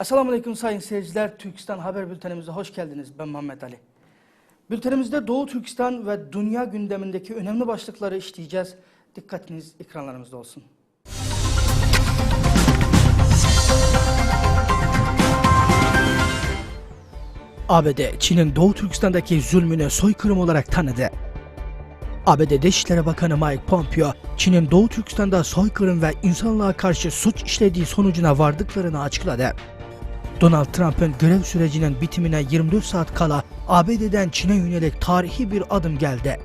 Esselamu Aleyküm sayın seyirciler. Türkistan Haber Bültenimize hoş geldiniz. Ben Muhammed Ali. Bültenimizde Doğu Türkistan ve dünya gündemindeki önemli başlıkları işleyeceğiz. Dikkatiniz ekranlarımızda olsun. ABD, Çin'in Doğu Türkistan'daki zulmünü soykırım olarak tanıdı. ABD Dışişleri Bakanı Mike Pompeo, Çin'in Doğu Türkistan'da soykırım ve insanlığa karşı suç işlediği sonucuna vardıklarını açıkladı. Donald Trump'ın görev sürecinin bitimine 24 saat kala ABD'den Çin'e yönelik tarihi bir adım geldi.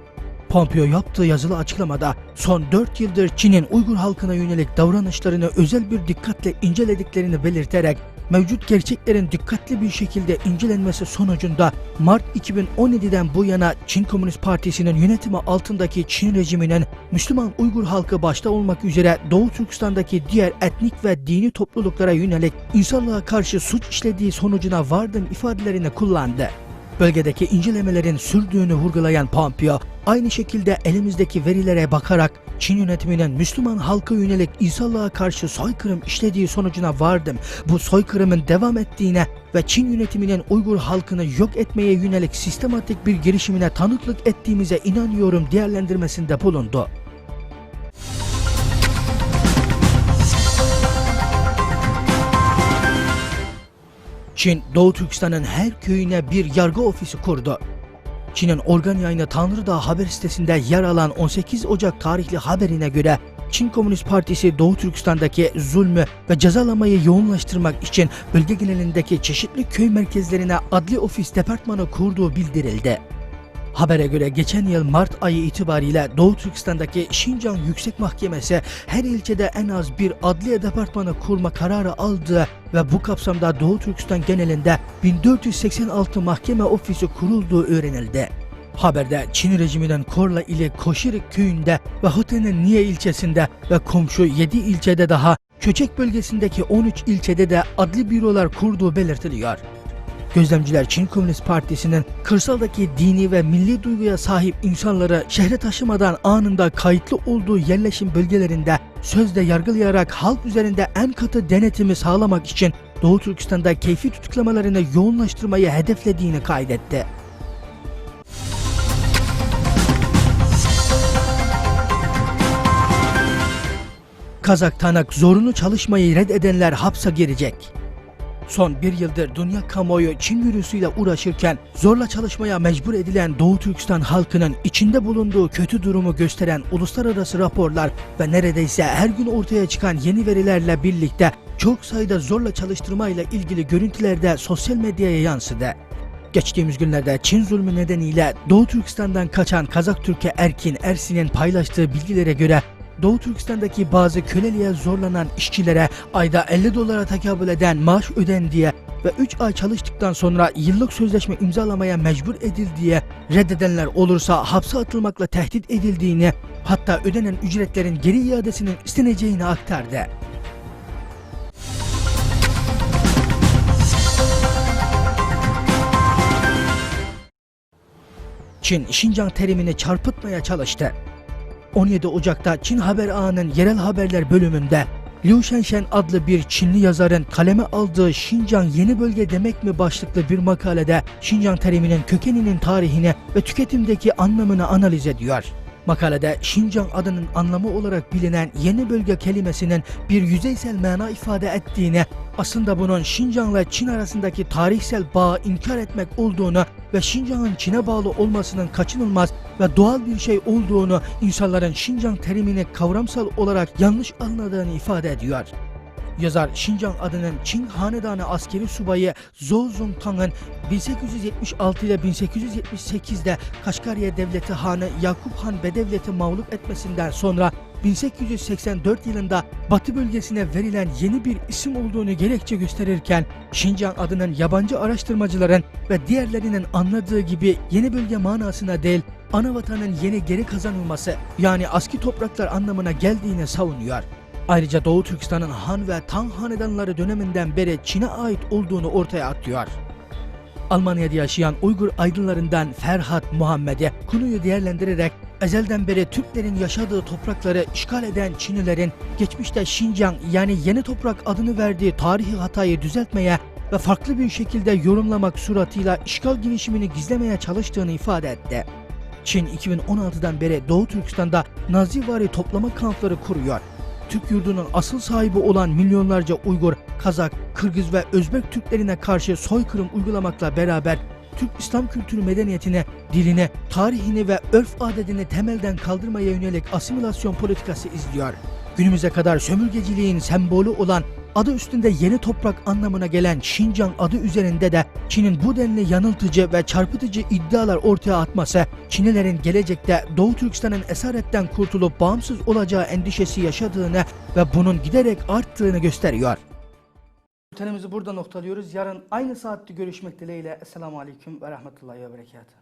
Pompeo yaptığı yazılı açıklamada son 4 yıldır Çin'in Uygur halkına yönelik davranışlarını özel bir dikkatle incelediklerini belirterek mevcut gerçeklerin dikkatli bir şekilde incelenmesi sonucunda Mart 2017'den bu yana Çin Komünist Partisi'nin yönetimi altındaki Çin rejiminin Müslüman Uygur halkı başta olmak üzere Doğu Türkistan'daki diğer etnik ve dini topluluklara yönelik insanlığa karşı suç işlediği sonucuna vardım ifadelerini kullandı. Bölgedeki incelemelerin sürdüğünü vurgulayan Pompeo, aynı şekilde elimizdeki verilere bakarak Çin yönetiminin Müslüman halka yönelik insanlığa karşı soykırım işlediği sonucuna vardım. Bu soykırımın devam ettiğine ve Çin yönetiminin Uygur halkını yok etmeye yönelik sistematik bir girişimine tanıklık ettiğimize inanıyorum değerlendirmesinde bulundu. Çin, Doğu Türkistan'ın her köyüne bir yargı ofisi kurdu. Çin'in organ yayını Tanrıdağ haber sitesinde yer alan 18 Ocak tarihli haberine göre Çin Komünist Partisi Doğu Türkistan'daki zulmü ve cezalamayı yoğunlaştırmak için bölge genelindeki çeşitli köy merkezlerine adli ofis departmanı kurduğu bildirildi. Habere göre geçen yıl Mart ayı itibariyle Doğu Türkistan'daki Şincan Yüksek Mahkemesi her ilçede en az bir adliye departmanı kurma kararı aldı ve bu kapsamda Doğu Türkistan genelinde 1486 mahkeme ofisi kurulduğu öğrenildi. Haberde Çin rejiminin Korla ile Koşirik köyünde ve Hote'nin Niye ilçesinde ve komşu 7 ilçede daha Köçek bölgesindeki 13 ilçede de adli bürolar kurduğu belirtiliyor. Gözlemciler Çin Komünist Partisi'nin kırsaldaki dini ve milli duyguya sahip insanları şehre taşımadan anında kayıtlı olduğu yerleşim bölgelerinde sözde yargılayarak halk üzerinde en katı denetimi sağlamak için Doğu Türkistan'da keyfi tutuklamalarını yoğunlaştırmayı hedeflediğini kaydetti. Kazak Tanak zorunlu çalışmayı reddedenler hapse girecek. Son bir yıldır dünya kamuoyu Çin virüsüyle uğraşırken zorla çalışmaya mecbur edilen Doğu Türkistan halkının içinde bulunduğu kötü durumu gösteren uluslararası raporlar ve neredeyse her gün ortaya çıkan yeni verilerle birlikte çok sayıda zorla çalıştırmayla ilgili görüntüler de sosyal medyaya yansıdı. Geçtiğimiz günlerde Çin zulmü nedeniyle Doğu Türkistan'dan kaçan Kazak Türkiye Erkin Ersin'in paylaştığı bilgilere göre Doğu Türkistan'daki bazı köleliğe zorlanan işçilere ayda 50 dolara tekabül eden maaş ödendiği ve 3 ay çalıştıktan sonra yıllık sözleşme imzalamaya mecbur edildiği, reddedenler olursa hapse atılmakla tehdit edildiğini, hatta ödenen ücretlerin geri iadesinin isteneceğini aktardı. Çin, Şincan terimini çarpıtmaya çalıştı. 17 Ocak'ta Çin Haber Ağı'nın yerel haberler bölümünde Liu Shenshen adlı bir Çinli yazarın kaleme aldığı Şincan yeni bölge demek mi başlıklı bir makalede Şincan teriminin kökeninin tarihini ve tüketimdeki anlamını analiz ediyor. Makalede Şincan adının anlamı olarak bilinen yeni bölge kelimesinin bir yüzeysel mana ifade ettiğini, aslında bunun Şincan'la Çin arasındaki tarihsel bağı inkar etmek olduğunu ve Şincan'ın Çin'e bağlı olmasının kaçınılmaz ve doğal bir şey olduğunu insanların Şincan terimini kavramsal olarak yanlış anladığını ifade ediyor. Yazar Şincan adının Çin hanedanı askeri subayı Zhou Zongtang'ın 1876 ile 1878'de Kaşgariye Devleti Hanı Yakup Han Bedevlet'i mağlup etmesinden sonra 1884 yılında Batı bölgesine verilen yeni bir isim olduğunu gerekçe gösterirken Şincan adının yabancı araştırmacıların ve diğerlerinin anladığı gibi yeni bölge manasına değil ana vatanın yeni geri kazanılması yani aski topraklar anlamına geldiğini savunuyor. Ayrıca Doğu Türkistan'ın Han ve Tang hanedanları döneminden beri Çin'e ait olduğunu ortaya atıyor. Almanya'da yaşayan Uygur aydınlarından Ferhat Muhammed'e konuyu değerlendirerek ezelden beri Türklerin yaşadığı toprakları işgal eden Çinlilerin geçmişte Şincan yani yeni toprak adını verdiği tarihi hatayı düzeltmeye ve farklı bir şekilde yorumlamak suratıyla işgal girişimini gizlemeye çalıştığını ifade etti. Çin 2016'dan beri Doğu Türkistan'da Nazivari toplama kampları kuruyor. Türk yurdunun asıl sahibi olan milyonlarca Uygur, Kazak, Kırgız ve Özbek Türklerine karşı soykırım uygulamakla beraber Türk İslam kültürü medeniyetini, dilini, tarihini ve örf adetini temelden kaldırmaya yönelik asimilasyon politikası izliyor. Günümüze kadar sömürgeciliğin sembolü olan adı üstünde yeni toprak anlamına gelen Şincan adı üzerinde de Çin'in bu denli yanıltıcı ve çarpıtıcı iddialar ortaya atması, Çinlilerin gelecekte Doğu Türkistan'ın esaretten kurtulup bağımsız olacağı endişesi yaşadığını ve bunun giderek arttığını gösteriyor. Bültenimizi burada noktalıyoruz. Yarın aynı saatte görüşmek dileğiyle. Esselamu Aleyküm ve Rahmetullahi ve Berekatuhu.